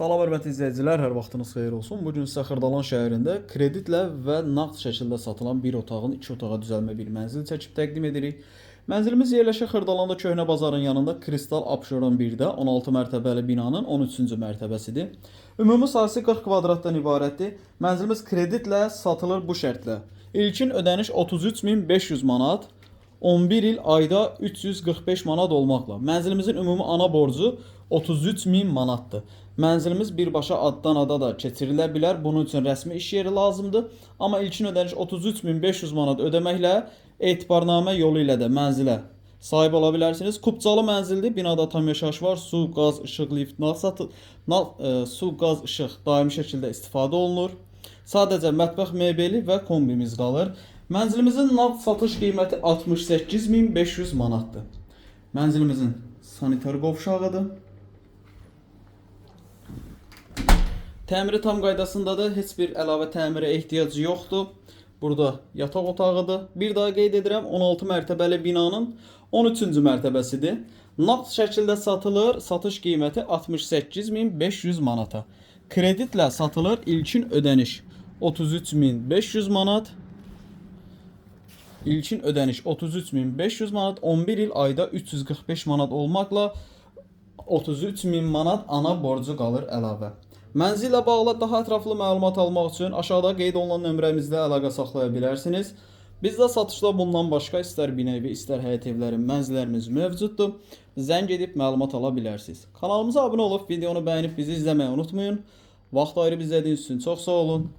Salam hörmətli izləyicilər, hər vaxtınız xeyir olsun. Bu gün sizə Xırdalan şəhərində kreditlə və nağd şəkildə satılan bir otağın iki otağa düzəlmə bir mənzil çəkib təqdim edirik. Mənzilimiz yerləşir Xırdalanda Köhnə bazarın yanında Kristal Abşeron 1-də 16 mərtəbəli binanın 13-cü mərtəbəsidir. Ümumi sahəsi 40 kvadratdan ibarətdir. Mənzilimiz kreditlə satılır bu şərtlə. İlkin ödəniş 33500 manat, 11 il ayda 345 manat olmaqla. Mənzilimizin ümumi ana borcu 33000 manatdır. Mənzilimiz birbaşa addan ada da keçirilə bilər. Bunun üçün rəsmi iş yeri lazımdır. Amma ilkin ödəniş 33500 manat ödəməklə etibarnamə yolu ilə də mənzilə sahib ola bilərsiniz. Kubcalı mənzildir. Binada tam yaşayış var. Su, qaz, işıq, lift, nal satı, nal, e, su, qaz, işıq daimi şəkildə istifadə olunur. Sadəcə mətbəx mebeli və kombimiz qalır. Mənzilimizin nağd satış qiyməti 68500 manatdır. Mənzilimizin sanitar qovşağıdır. Təmiri tam qaydasındadır. Heç bir əlavə təmirə ehtiyac yoxdur. Burada yataq otağıdır. Bir daha qeyd edirəm, 16 mərtəbəli binanın 13-cü mərtəbəsidir. Nağd şəkildə satılır. Satış qiyməti 68500 manata. Kreditlə satılır. İlkin ödəniş 33500 manat. İlkin ödəniş 33500 manat, 11 il ayda 345 manat olmaqla 33000 manat ana borcu qalır əlavə. Mənzillə bağlı daha ətraflı məlumat almaq üçün aşağıda qeyd olunan nömrəmizdə əlaqə saxlaya bilərsiniz. Bizdə satışda bundan başqa istər binə evi, istər həyət evləri, mənzillərimiz mövcuddur. Zəng edib məlumat ala bilərsiniz. Kanalımıza abunə olub videonu bəyənib bizi izləməyi unutmayın. Vaxt ayırıb izlədiyiniz üçün çox sağ olun.